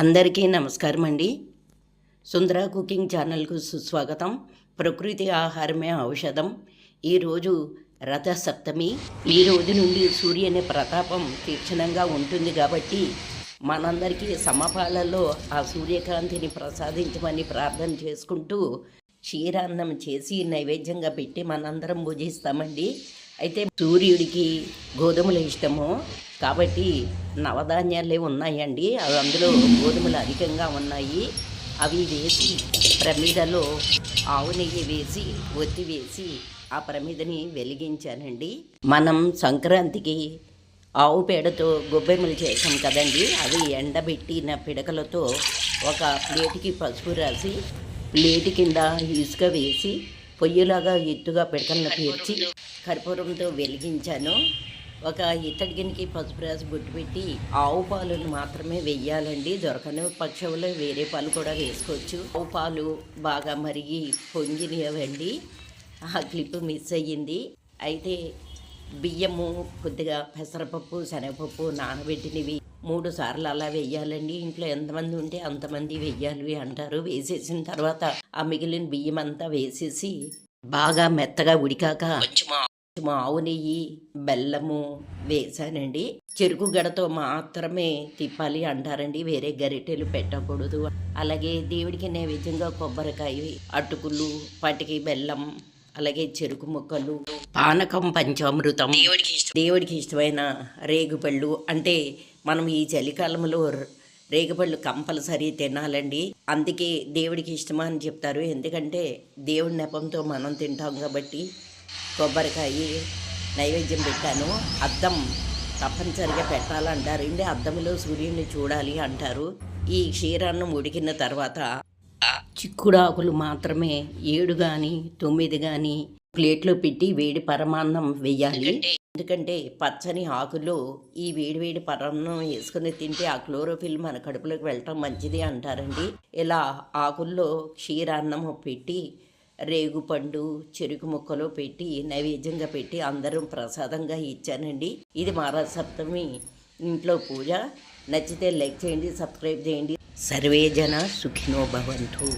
అందరికీ నమస్కారం అండి. సుందర కుకింగ్ ఛానల్కు సుస్వాగతం. ప్రకృతి ఆహారమే ఔషధం. ఈరోజు రథసప్తమి. ఈ రోజు నుండి సూర్యుని ప్రతాపం తీక్షణంగా ఉంటుంది కాబట్టి మనందరికీ సమపాలలో ఆ సూర్యకాంతిని ప్రసాదించమని ప్రార్థన చేసుకుంటూ క్షీరాన్నం చేసి నైవేద్యంగా పెట్టి మనందరం భుజిస్తామండి. అయితే సూర్యుడికి గోధుమలు ఇష్టము. కాబట్టి నవధాన్యాలే ఉన్నాయండి. అవి అందులో గోధుమలు అధికంగా ఉన్నాయి. అవి వేసి ప్రమిదలో ఆవు నెయ్యి వేసి ఒత్తి వేసి ఆ ప్రమిదని వెలిగించానండి. మనం సంక్రాంతికి ఆవు పేడతో గొబ్బెమ్మలు చేసాం కదండి. అవి ఎండబెట్టిన పిడకలతో ఒక ప్లేట్కి పసుపు రాసి ప్లేట్ కింద ఇసుక వేసి పొయ్యిలాగా ఎత్తుగా పిడకలను పేర్చి కర్పూరంతో వెలిగించాను. ఒక ఇత్తడి గిన్నెకి పసుపు రాసి బొట్టు పెట్టి ఆవు పాలను మాత్రమే వెయ్యాలండి. దొరకని పక్షంలో వేరే పాలు కూడా వేసుకోవచ్చు. ఆవు పాలు బాగా మరిగి పొంగినవండి. ఆ క్లిప్ మిస్ అయ్యింది. అయితే బియ్యము కొద్దిగా పెసరపప్పు శనగపప్పు నానబెట్టినవి మూడు సార్లు అలా వెయ్యాలండి. ఇంట్లో ఎంతమంది ఉంటే అంతమంది వెయ్యాలి అంటారు. వేసేసిన తర్వాత ఆ మిగిలిన బియ్యం అంతా వేసేసి బాగా మెత్తగా ఉడికాక కొంచెం ఆవు. నెయ్యి బెల్లము వేసానండి. చెరుకు గడతో మాత్రమే తిప్పాలి అంటారండి. వేరే గరిటెలు పెట్టకూడదు. అలాగే దేవుడికి నైవేద్యంగా కొబ్బరికాయ అటుకులు పటికి బెల్లం అలాగే చెరుకు ముక్కలు పానకం పంచామృతం దేవుడికి దేవుడికి ఇష్టమైన రేగుపళ్ళు అంటే మనం ఈ చలికాలంలో రేగపళ్ళు కంపల్సరీ తినాలండి. అందుకే దేవుడికి ఇష్టమా అని చెప్తారు. ఎందుకంటే దేవుడి నెపంతో మనం తింటాం కాబట్టి కొబ్బరికాయ నైవేద్యం పెట్టాను. అద్దం తప్పనిసరిగా పెట్టాలంటారు. అండి అద్దంలో సూర్యుడిని చూడాలి అంటారు. ఈ క్షీరాన్నం ఉడికిన తర్వాత చిక్కుడాకులు మాత్రమే ఏడు కానీ తొమ్మిది కానీ ప్లేట్లో పెట్టి వేడి పరమాన్నం వెయ్యాలి. ఎందుకంటే పచ్చని ఆకులు ఈ వేడివేడి వేడి వేసుకుని తింటే ఆ క్లోరోఫిల్ మన కడుపులోకి వెళ్ళటం మంచిది అంటారండి. ఇలా ఆకుల్లో క్షీరాన్నం పెట్టి రేగుపండు చెరుకు ముక్కలు పెట్టి నైవేద్యంగా పెట్టి అందరం ప్రసాదంగా ఇచ్చానండి. ఇది మారా సప్తమి ఇంట్లో పూజ. నచ్చితే లైక్ చేయండి సబ్స్క్రైబ్ చేయండి. సర్వే జన సుఖినో భవంతు.